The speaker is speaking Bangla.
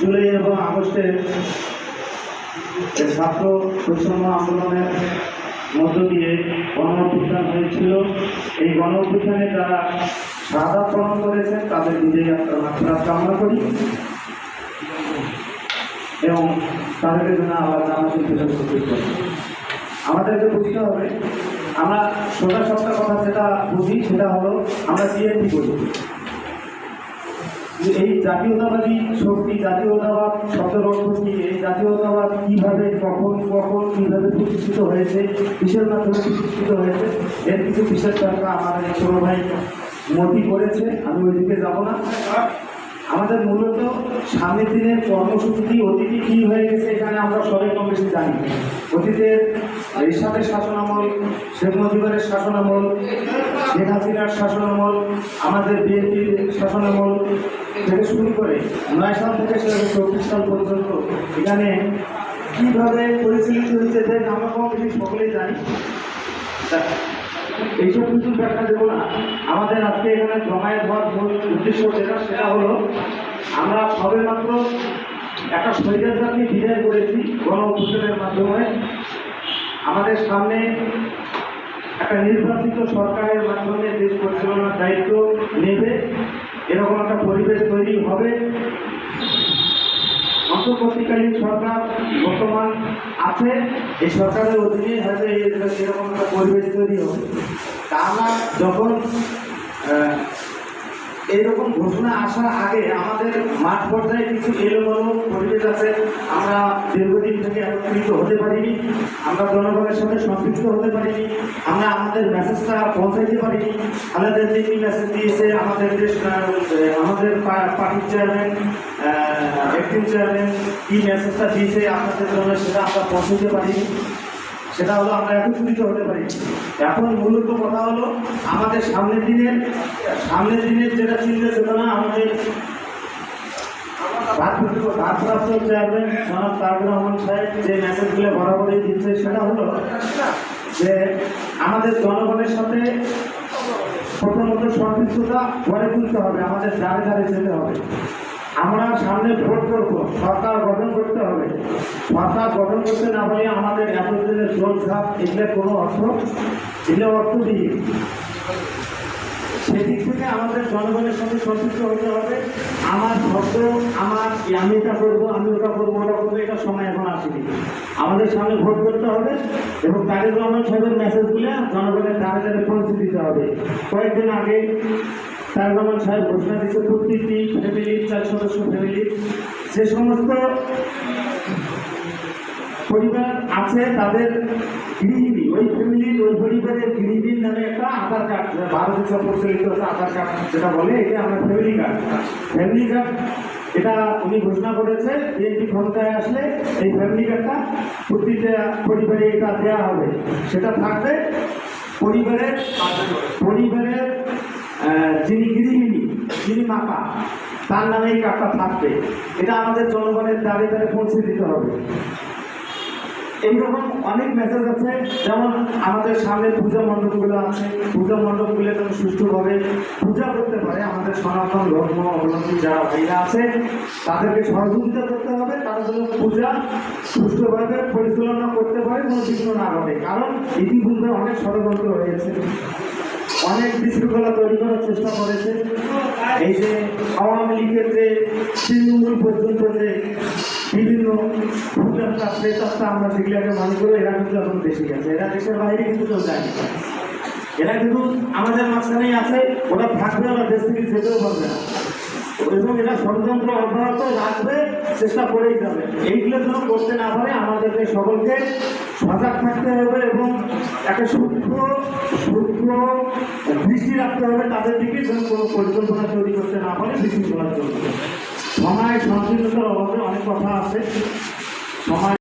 জুলাই এবং আগস্টে ছাত্র বৈষম্য আন্দোলনের মধ্য দিয়ে গণ অভ্যুত্থান হয়েছিল, এই গণ অভ্যুত্থানে যারা সাদা পালন করেছেন, তাদের বিজয়ী যাত্রা মাত্রা কামনা করি। এবং তাদেরকে জন্য আবার জানাতে করি আমাদেরকে বুঝতে হবে, আমরা সোজা সপ্তাহ কথা যেটা বুঝি সেটা হলো আমরা বিএনপি করি। এই জাতীয়তাবাদী শক্তি, জাতীয়তাবাদ শব্দের অর্থ কি এই জাতীয়তাবাদ কীভাবে, কখন কখন, কীভাবে প্রতিষ্ঠিত হয়েছে, কিসের মাধ্যমে প্রতিষ্ঠিত হয়েছে, এর কিছু বিশেষ ব্যাখ্যা আমার এই ভাই মতি করেছে। আমি ওইদিকে যাব না। আমাদের মূলত সামনের দিনের কর্মসূচি অতীতে কি হয়ে গেছে এখানে আমরা সবাই কম বেশি জানি। অতীতের এরশাদের শাসনামল, শেখ মুজিবের শাসনামল, শেখ হাসিনার শাসনামল, আমাদের বিএনপির শাসনামল থেকে শুরু করে নয় সাল থেকে চব্বিশ সাল পর্যন্ত এখানে কীভাবে পরিচালিত হয়েছে দেখ আমরা কম বেশি সকলেই জানি। এইসব কিছু ব্যাখ্যা দেবো না। আমাদের আজকে এখানে জমায়েত হওয়ার মূল উদ্দেশ্য যেটা, সেটা হলো, আমরা সবে মাত্র একটা স্বৈরাচারকে বিদায় করেছি গণ অভ্যুত্থানের মাধ্যমে। আমাদের সামনে একটা নির্বাচিত সরকারের মাধ্যমে দেশ পরিচালনার দায়িত্ব নেবে। এরকম একটা পরিবেশ তৈরি হবে। অন্তর্বর্তীকালীন সরকার বর্তমান আছে, এই সরকারের অধীনে হয়তো এই এরকম একটা পরিবেশ তৈরি হবে। তা আমরা যখন এইরকম ঘোষণা আসার আগে আমাদের মাঠ পর্যায়ে কিছু এলোমেলো পরিবেশ আছে, আমরা দীর্ঘদিন থেকে একত্রিত হতে পারিনি, আমরা জনগণের সাথে সম্পৃক্ত হতে পারিনি, আমরা আমাদের মেসেজটা পৌঁছাইতে পারিনি। আমাদের কি মেসেজ দিয়েছে, আমাদের দেশ আমাদের পার্টির চেয়ারম্যান অ্যাক্টিং চেয়ারম্যান কি মেসেজটা দিয়েছে আপনাদের জন্য সেটা আমরা পৌঁছাইতে পারিনি সেটা হলো আমরা একত্রিত হতে পারি। এখন মূলত কথা হলো, আমাদের সামনের দিনের সামনের দিনের যেটা চিন্তা চেতনা আমাদের ভারপ্রাপ্ত চেয়ারম্যান জনাব রহমান সাহেব যে মেসেজগুলো বরাবরই দিচ্ছে, সেটা হলো যে আমাদের জনগণের সাথে প্রথমত সম্পৃক্ততা গড়ে তুলতে হবে, আমাদের দ্বারে দ্বারে যেতে হবে। আমরা সামনে ভোট করব, সরকার গঠন করতে হবে। সরকার গঠন করতে না পারলে আমাদের এতদিনের ঝাপ এগুলো কোনো অর্থ? এগুলো অর্থ দিয়ে সেদিক থেকে আমাদের জনগণের সঙ্গে সম্পৃক্ত হতে হবে। আমার শব্দ, আমার আমি এটা করব, আমি ওটা করব ওটা করব, এটা সময় এখন আসেনি। আমাদের সামনে ভোট করতে হবে এবং তারেক রহমান সাহেবের মেসেজগুলো জনগণের দ্বারে পৌঁছে দিতে হবে। কয়েকদিন আগে রহমান সাহেব ঘোষণা দিচ্ছে প্রত্যেকটি ফ্যামিলির চার সদস্য ফ্যামিলির যে সমস্ত পরিবার আছে তাদের গৃহিণী, ওই ফ্যামিলির ওই পরিবারের গৃহিণীর নামে একটা আধার কার্ড ভারতের সব প্রচলিত আছে আধার কার্ড যেটা বলে, এটা আমরা ফ্যামিলি কার্ড ফ্যামিলি কার্ড এটা উনি ঘোষণা করেছে বিএনপি ক্ষমতায় আসলে এই ফ্যামিলি কার্ডটা প্রতিটা পরিবারে এটা দেওয়া হবে। সেটা থাকবে পরিবারের পরিবারের যিনি গৃহিণী, যিনি মাতা তার নামে এই কার্ডটা থাকবে। এটা আমাদের জনগণের দ্বারে দ্বারে পৌঁছে দিতে হবে। এইরকম অনেক মেসেজ আছে, যেমন আমাদের সামনে পূজা মণ্ডপগুলো আছে। পূজা মণ্ডপগুলো যেন সুষ্ঠুভাবে পূজা করতে পারে। আমাদের সনাতন ধর্ম অবলম্বী যারা ভাইরা আছে, তাদেরকে সহযোগিতা করতে হবে। তারা যেন পূজা সুষ্ঠুভাবে পরিচালনা করতে পারে, কোনো বিঘ্ন না ঘটে। কারণ ইতিপূর্বে অনেক ষড়যন্ত্র হয়েছে। অনেক বিশৃঙ্খলা তৈরি করার চেষ্টা করেছে। এই যে আওয়ামী লীগের যে তৃণমূল পর্যন্ত যে বিভিন্ন ভূতাত্মা আমরা যেগুলোকে মনে করি, এরা কিন্তু এখন দেশে গেছে। এরা দেশের বাইরে কিন্তু কেউ যায়। এরা কিন্তু আমাদের মাঝখানেই আছে, ওরা থাকবে, ওরা দেশ থেকে যেতেও পারবে না। এবং এটা ষড়যন্ত্র অব্যাহত রাখবে, চেষ্টা করেই যাবে। এইগুলো যেন করতে না পারে, আমাদেরকে সকলকে সজাগ থাকতে হবে এবং একটা সূক্ষ্ম সূক্ষ্ম দৃষ্টি রাখতে হবে তাদের দিকে, যেন কোনো পরিকল্পনা তৈরি করতে না পারে বিশৃঙ্খলার জন্য। সময় সংকীর্ণতার অভাবে অনেক কথা আছে। সময়